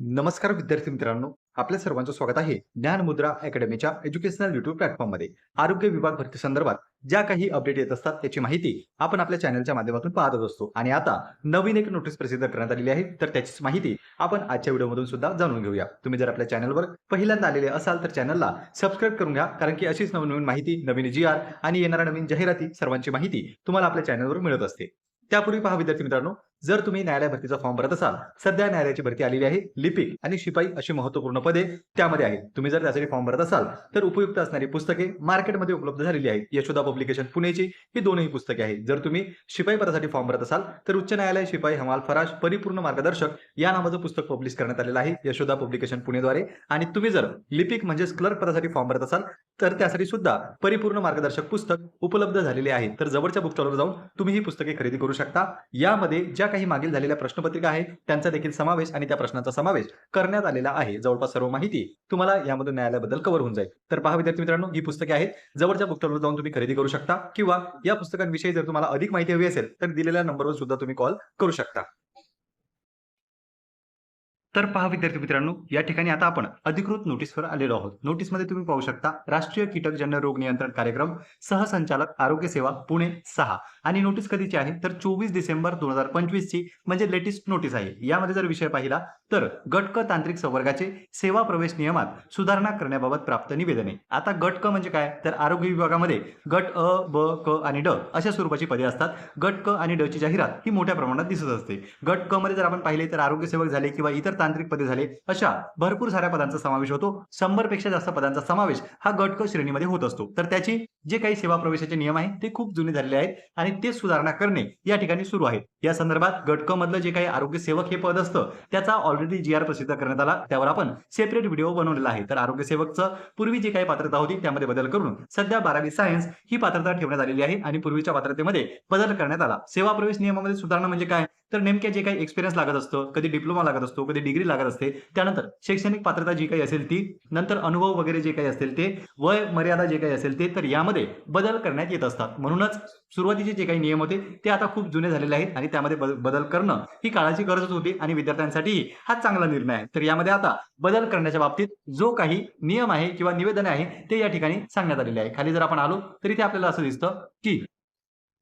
नमस्कार विद्यार्थी मित्रांनो आपल्या सर्वांचं स्वागत आहे ज्ञान मुद्रा अकॅडमीच्या एज्युकेशनल युट्यूब प्लॅटफॉर्ममध्ये आरोग्य विभाग भरती संदर्भात ज्या काही अपडेट येत असतात त्याची माहिती आपण आपल्या चॅनलच्या माध्यमातून पाहतच असतो. आणि आता नवीन एक नोटीस प्रसिद्ध करण्यात आलेली आहे तर त्याचीच माहिती आपण आजच्या व्हिडिओमधून सुद्धा जाणून घेऊया. तुम्ही जर आपल्या चॅनलवर पहिल्यांदा आलेले असाल तर चॅनलला सबस्क्राईब करून घ्या कारण की अशीच नवीन नवीन माहिती नवीन जी आर आणि येणाऱ्या नवीन जाहिराती सर्वांची माहिती तुम्हाला आपल्या चॅनलवर मिळत असते. त्यापूर्वी पहा विद्यार्थी मित्रांनो जर तुम्ही न्यायालय भरतीचा फॉर्म भरत असाल सध्या न्यायालयाची भरती आलेली आहे लिपिक आणि शिपाई अशी महत्त्वपूर्ण पदे त्यामध्ये आहेत. तुम्ही जर त्यासाठी फॉर्म भरत असाल तर उपयुक्त असणारी पुस्तके मार्केटमध्ये उपलब्ध झालेली आहेत यशोदा पब्लिकेशन पुणेची ही दोनही पुस्तके आहेत. जर तुम्ही शिपाई पदासाठी फॉर्म भरत असाल तर उच्च न्यायालय शिपाई हमाल फराश परिपूर्ण मार्गदर्शक या नावाचं पुस्तक पब्लिश करण्यात आलेलं आहे यशोदा पब्लिकेशन पुणेद्वारे. आणि तुम्ही जर लिपिक म्हणजेच क्लर्क पदासाठी फॉर्म भरत असाल तर त्यासाठी सुद्धा परिपूर्ण मार्गदर्शक पुस्तक उपलब्ध झालेले आहे. तर जवळच्या बुक स्टॉलवर जाऊन तुम्ही ही पुस्तके खरेदी करू शकता. यामध्ये ज्या काही मागील झालेल्या प्रश्नपत्रिका आहेत त्यांचा देखील समावेश आणि त्या प्रश्नांचा समावेश करण्यात आलेला आहे. जवळपास सर्व माहिती तुम्हाला यामधून न्यायालयाबद्दल कव्हर होऊन जाईल. तर पहा विद्यार्थी मित्रांनो ही पुस्तके आहेत. जवळच्या बुकस्टॉलवर जाऊन तुम्ही खरेदी करू शकता किंवा या पुस्तकांविषयी जर तुम्हाला अधिक माहिती हवी असेल तर दिलेल्या नंबरवर सुद्धा तुम्ही कॉल करू शकता. तर पहा विद्यार्थी मित्रांनो या ठिकाणी आता आपण अधिकृत नोटीसवर आलेलो आहोत. नोटीसमध्ये तुम्ही पाहू शकता राष्ट्रीय कीटकजन्य रोग नियंत्रण कार्यक्रम सहसंचालक आरोग्य सेवा पुणे सहा. आणि नोटीस कधीची आहे? तर चोवीस डिसेंबर दोन हजार पंचवीस ची म्हणजे लेटेस्ट नोटीस आहे. यामध्ये जर विषय पाहिला तर गटक तांत्रिक संवर्गाचे सेवा प्रवेश नियमात सुधारणा करण्याबाबत प्राप्त निवेदने. आता गट क म्हणजे काय? तर आरोग्य विभागामध्ये गट अ ब क आणि ड अशा स्वरूपाची पदे असतात. गट क आणि ड ची जाहिरात ही मोठ्या प्रमाणात दिसत असते. गट क मध्ये जर आपण पाहिले तर आरोग्य सेवक झाले किंवा इतर तांत्रिक पदे झाले. अशा भरपूर साऱ्या पदांचा समावेश होतो. शंभरपेक्षा जास्त पदांचा समावेश हा गटक श्रेणीमध्ये होत असतो. तर त्याची जे काही सेवा प्रवेशाचे नियम आहेत ते खूप जुने झालेले आहेत आणि ते सुधारणा करणे या ठिकाणी सुरू आहे. या संदर्भात गटक मधलं जे काही आरोग्य सेवक हे पद असतं त्याचा ऑलरेडी जी आर प्रसिद्ध करण्यात आला. त्यावर आपण सेपरेट व्हिडिओ बनवलेला आहे. तर आरोग्य सेवकचं पूर्वी जी काही पात्रता होती त्यामध्ये बदल करून सध्या बारावी सायन्स ही पात्रता ठेवण्यात आलेली आहे आणि पूर्वीच्या पात्रतेमध्ये बदल करण्यात आला. सेवा प्रवेश नियमामध्ये सुधारणा म्हणजे काय? तर नेमक्या जे काही एक्सपिरियन्स लागत असतं कधी डिप्लोमा लागत असतो कधी डिग्री लागत असते. त्यानंतर शैक्षणिक पात्रता जी काही असेल ती नंतर अनुभव वगैरे जे काही असेल ते वय मर्यादा जे काही असेल ते तर यामध्ये बदल करण्यात येत असतात. म्हणूनच सुरुवातीचे जे काही नियम होते ते आता खूप जुने झालेले आहेत आणि त्यामध्ये बदल करणं ही काळाची गरजच होती आणि विद्यार्थ्यांसाठी हा चांगला निर्णय आहे. तर यामध्ये आता बदल करण्याच्या बाबतीत जो काही नियम आहे किंवा निवेदन आहे ते या ठिकाणी सांगण्यात आलेले आहे. खाली जर आपण आलो तर इथे आपल्याला असं दिसतं की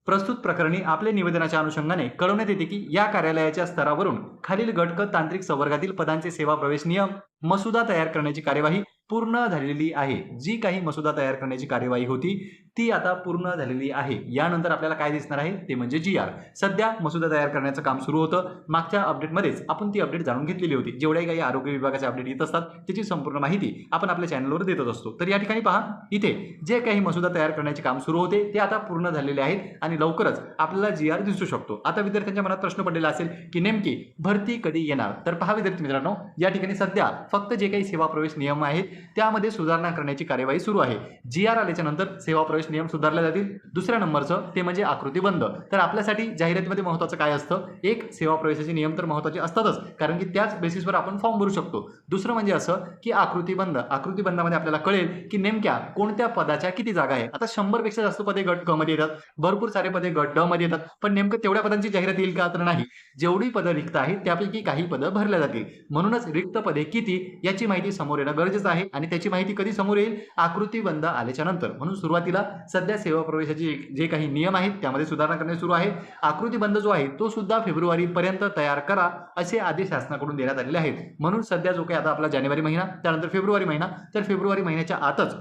प्रस्तुत प्रकरणी आपल्या निवेदनाच्या अनुषंगाने कळवण्यात येते की या कार्यालयाच्या स्तरावरून खालील गटक तांत्रिक संवर्गातील पदांचे सेवा प्रवेश नियम मसुदा तयार करण्याची कार्यवाही पूर्ण झालेली आहे. जी काही मसुदा तयार करण्याची कार्यवाही होती ती आता पूर्ण झालेली आहे. यानंतर आपल्याला काय दिसणार आहे? ते म्हणजे जी आर सध्या मसुदा तयार करण्याचं काम सुरू होतं. मागच्या अपडेटमध्येच आपण ती अपडेट जाणून घेतलेली होती. जेवढ्याही काही आरोग्य विभागाचे अपडेट येत असतात त्याची संपूर्ण माहिती आपण आपल्या चॅनलवर देतच असतो. तर या ठिकाणी पहा इथे जे काही मसुदा तयार करण्याचे काम सुरू होते ते आता पूर्ण झालेले आहेत आणि लवकरच आपल्याला जी आर दिसू शकतो. आता विद्यार्थ्यांच्या मनात प्रश्न पडलेला असेल की नेमकी भरती कधी येणार? तर पहा विद्यार्थी मित्रांनो या ठिकाणी सध्या फक्त जे काही सेवा प्रवेश नियम आहेत त्यामध्ये सुधारणा करण्याची कार्यवाही सुरू आहे. जी आर आल्याच्यानंतर सेवा प्रवेश नियम सुधारले जातील. दुसऱ्या नंबरचं ते म्हणजे आकृती बंद. तर आपल्यासाठी जाहिरातीमध्ये महत्त्वाचं काय असतं? एक सेवा प्रवेशाचे नियम तर महत्त्वाचे असतातच कारण की त्याच बेसिसवर आपण फॉर्म भरू शकतो. दुसरं म्हणजे असं की आकृती बंद. आकृती बंदामध्ये आपल्याला कळेल की नेमक्या कोणत्या पदाच्या किती जागा आहे आता शंभरपेक्षा जास्त पदे गट क मध्ये येतात. भरपूर सारे पदे गट ड मध्ये येतात. पण नेमकं तेवढ्या पदांची जाहिरात येईल का? तर नाही. जेवढी पदं रिक्त आहेत त्यापैकी काही पदं भरल्या जातील. म्हणूनच रिक्त पदे किती याची माहिती समोर येणं गरजेचं आहे. आणि त्याची माहिती कधी समोर येईल? आकृती बंद आल्याच्यानंतर. म्हणून सुरुवातीला सध्या सेवा प्रवेशाचे जे काही नियम आहेत त्यामध्ये सुधारणा करणे सुरू आहे. आकृती बंद जो आहे तो सुद्धा फेब्रुवारीपर्यंत तयार करा असे आदेश शासनाकडून देण्यात आलेले आहेत. म्हणून सध्या जो काही आता आपला जानेवारी महिना त्यानंतर फेब्रुवारी महिना तर फेब्रुवारी महिन्याच्या आतच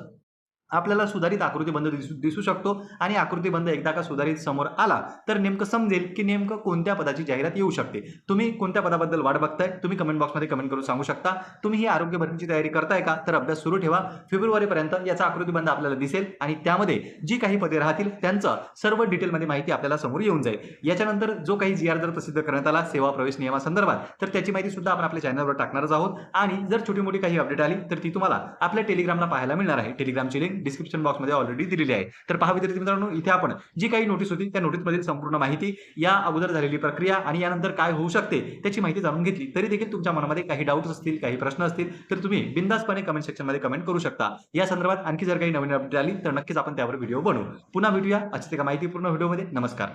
आपल्याला सुधारित आकृतीबंध दिसू दिसू शकतो आणि आकृतीबंध एकदा का सुधारित समोर आला तर नेमकं समजेल की नेमकं कोणत्या पदाची जाहिरात येऊ शकते. तुम्ही कोणत्या पदाबद्दल वाट बघताय तुम्ही कमेंट बॉक्समध्ये कमेंट करून सांगू शकता. तुम्ही ही आरोग्य भरतीची तयारी करताय का तर अभ्यास सुरू ठेवा. फेब्रुवारीपर्यंत याचा आकृतीबंध आपल्याला दिसेल आणि त्यामध्ये जी काही पदे राहतील त्यांचं सर्व डिटेलमध्ये माहिती आपल्याला समोर येऊन जाईल. याच्यानंतर जो काही जी आर जर प्रसिद्ध करण्यात आला सेवा प्रवेश नियमासंदर्भात तर त्याची माहिती सुद्धा आपण आपल्या चॅनलवर टाकणारच आहोत. आणि जर छोटी मोठी काही अपडेट आली तर ती तुम्हाला आपल्या टेलिग्रामला पाहायला मिळणार आहे. टेलिग्रामची लिंक डिस्क्रिप्शन बॉक्समध्ये ऑलरेडी दिलेली आहे. तर पहा विद्यार्थी मित्रांनो इथे आपण जी काही नोटीस होती त्या नोटीसमधील संपूर्ण माहिती या अगोदर झालेली प्रक्रिया आणि यानंतर काय होऊ शकते त्याची माहिती जाणून घेतली. तरी देखील तुमच्या मनामध्ये काही डाऊट्स असतील काही प्रश्न असतील तर तुम्ही बिंदासपणे कमेंट सेक्शनमध्ये कमेंट करू शकता. या संदर्भात आणखी जर काही नवीन अपडेट आली तर नक्कीच आपण त्यावर व्हिडिओ बनवू. पुन्हा भेटूया. अशी एका माहितीपूर्ण व्हिडिओमध्ये नमस्कार.